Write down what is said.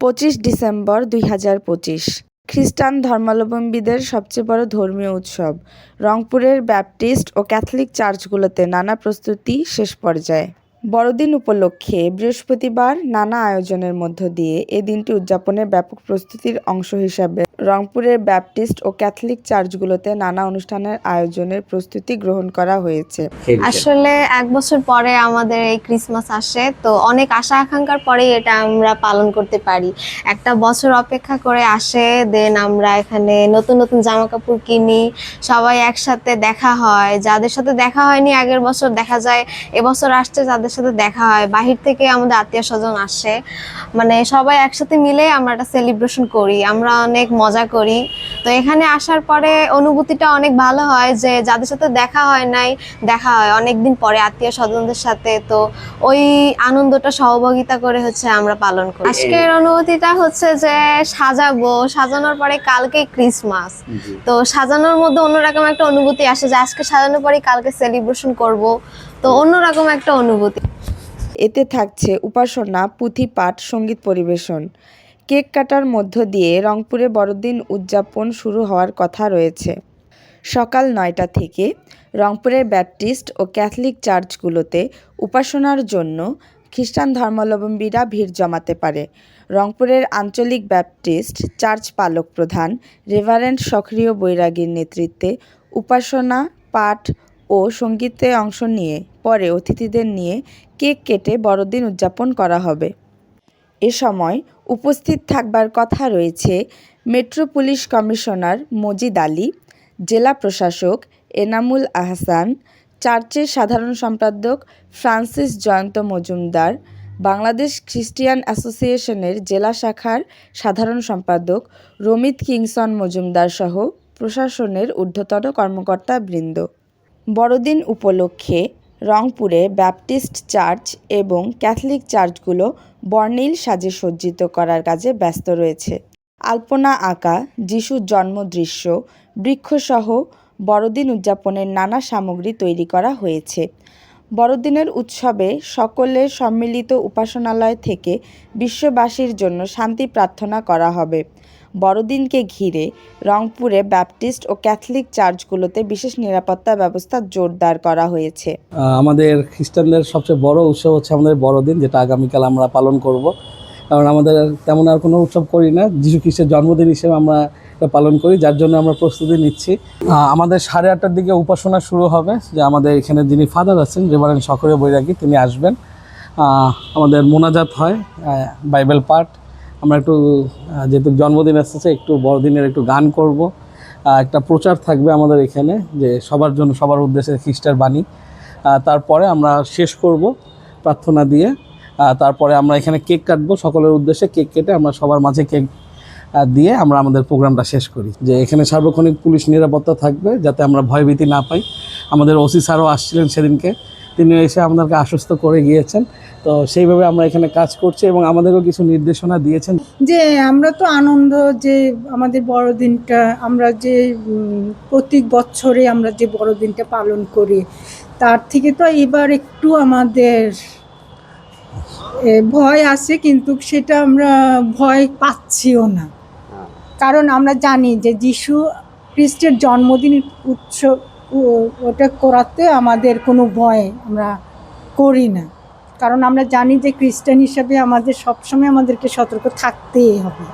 পঁচিশ ডিসেম্বর দুই হাজার পঁচিশ। খ্রিস্টান ধর্মাবলম্বীদের সবচেয়ে বড় ধর্মীয় উৎসব। রংপুরের ব্যাপটিস্ট ও ক্যাথলিক চার্চগুলোতে নানা প্রস্তুতি শেষ পর্যায়ে। বড়দিন উপলক্ষে বৃহস্পতিবার নানা আয়োজনের মধ্য দিয়ে এ দিনটি উদযাপনের ব্যাপক প্রস্তুতির অংশ হিসাবে রংপুরের ব্যাপটিস্ট ও ক্যাথলিক চার্চগুলোতে নানা অনুষ্ঠানের আয়োজনের প্রস্তুতি গ্রহণ করা হয়েছে। আসলে এক বছর পরে আমাদের এই ক্রিসমাস আসে তো অনেক আশা আকাঙ্ক্ষার পরেই এটা আমরা পালন করতে পারি। একটা বছর অপেক্ষা করে আসে দেন আমরা এখানে নতুন নতুন জামা কাপড় কিনি সবাই একসাথে দেখা হয়। যাদের সাথে দেখা হয়নি আগের বছর দেখা যায় এবছর আসছে যাদের সাথে দেখা হয়, বাহির থেকে আমাদের আত্মীয় স্বজন আসে। মানে সবাই একসাথে মিলে আমরা একটা সেলিব্রেশন করি, আমরা অনেক মজা করি। তো এখানে আসার পরে অনুভূতিটা অনেক ভালো হয় যে যাদের সাথে দেখা হয় নাই দেখা হয় অনেকদিন পরে আত্মীয় স্বজনদের সাথে তো ওই আনন্দটা সহভাগিতা করে হচ্ছে আমরা পালন করি। আজকের অনুভূতিটা হচ্ছে যে সাজাবো সাজানোর পরে কালকে ক্রিসমাস তো সাজানোর মধ্যে অন্যরকম একটা অনুভূতি আসে যে আজকে সাজানোর পরে কালকে সেলিব্রেশন করব। তো অন্যরকম একটা অনুভূতি। এতে থাকছে উপাসনা পুঁথিপাঠ সংগীত পরিবেশন। কেক কাটার মধ্য দিয়ে রংপুরে বড়দিন উদযাপন শুরু হওয়ার কথা রয়েছে। সকাল নয়টা থেকে রংপুরের ব্যাপটিস্ট ও ক্যাথলিক চার্চগুলোতে উপাসনার জন্য খ্রিস্টান ধর্মাবলম্বীরা ভিড় জমাতে পারে। রংপুরের আঞ্চলিক ব্যাপটিস্ট চার্চ পালক প্রধান রেভারেন্ড সক্রিয় বৈরাগীর নেতৃত্বে উপাসনা, পাঠ ও সঙ্গীতে অংশ নিয়ে পরে অতিথিদের নিয়ে কেক কেটে বড়দিন উদযাপন করা হবে। এ সময় উপস্থিত থাকবার কথা রয়েছে metro police commissioner Majid Ali, জেলা প্রশাসক এনামুল আহসান, চার্চের সাধারণ সম্পাদক ফ্রান্সিস জয়ন্ত মজুমদার, বাংলাদেশ খ্রিস্টিয়ান অ্যাসোসিয়েশনের জেলা শাখার সাধারণ সম্পাদক রমিত কিংসন মজুমদার সহ প্রশাসনের ঊর্ধ্বতন কর্মকর্তাবৃন্দ। বড়দিন উপলক্ষে রংপুরে ব্যাপটিস্ট চার্চ এবং ক্যাথলিক চার্চগুলো বর্ণিল সাজে সজ্জিত করার কাজে ব্যস্ত রয়েছে। আলপনা আঁকা, যিশুর জন্মদৃশ্য, বৃক্ষসহ বড়দিন উদযাপনের নানা সামগ্রী তৈরি করা হয়েছে। বড়দিনের উৎসবে সকলের সম্মিলিত উপাসনালয় থেকে বিশ্ববাসীর জন্য শান্তি প্রার্থনা করা হবে। বড়দিনকে ঘিরে রংপুরে ব্যাপটিস্ট ও ক্যাথলিক চার্চগুলোতে বিশেষ নিরাপত্তা ব্যবস্থা জোরদার করা হয়েছে। আমাদের খ্রিস্টানদের সবচেয়ে বড় উৎসব হচ্ছে আমাদের বড়দিন, যেটা আগামীকাল আমরা পালন করব। কারণ আমাদের তেমন আর কোনো উৎসব করি না। যিশু খ্রিস্টের জন্মদিন হিসেবে আমরা পালন করি, যার জন্য আমরা প্রস্তুতি নিচ্ছি। আমাদের সাড়ে আটটার দিকে উপাসনা শুরু হবে, যে আমাদের এখানে যিনি ফাদার আছেন, রেভারেন্ড সকরীয় বৈরাগী, তিনি আসবেন। আমাদের মোনাজাত হয় বাইবেল পাঠ। আমরা একটু যেহেতু জন্মদিন আসতেছে একটু বড়দিনের একটু গান করব। একটা প্রচার থাকবে আমাদের এখানে, যে সবার জন্য, সবার উদ্দেশ্যে খ্রিস্টের বাণী। তারপরে আমরা শেষ করব প্রার্থনা দিয়ে। তারপরে আমরা এখানে কেক কাটবো। সকলের উদ্দেশ্যে কেক কেটে আমরা সবার মাঝে কেক দিয়ে আমরা আমাদের প্রোগ্রামটা শেষ করি। যে এখানে সার্বক্ষণিক পুলিশ নিরাপত্তা থাকবে যাতে আমরা ভয়ভীতি না পাই। আমাদের ওসি স্যারও আসছিলেন সেদিনকে। তিনি এসে আমাদেরকে আশ্বস্ত করে গিয়েছেন। তো সেইভাবে আমরা এখানে কাজ করছি এবং আমাদেরও কিছু নির্দেশনা দিয়েছেন। যে আমরা তো আনন্দ যে আমাদের বড়দিনটা, আমরা যে প্রত্যেক বছরে আমরা যে বড়দিনটা পালন করি, তার থেকে তো এবার একটু আমাদের ভয় আছে, কিন্তু সেটা আমরা ভয় পাচ্ছিও না। কারণ আমরা জানি যে যিশু খ্রিস্টের জন্মদিন উৎসব ওটা করাতে আমাদের কোনো ভয় আমরা করি না। কারণ আমরা জানি যে খ্রিস্টান হিসাবে আমাদের সবসময় আমাদেরকে সতর্ক থাকতেই হবে।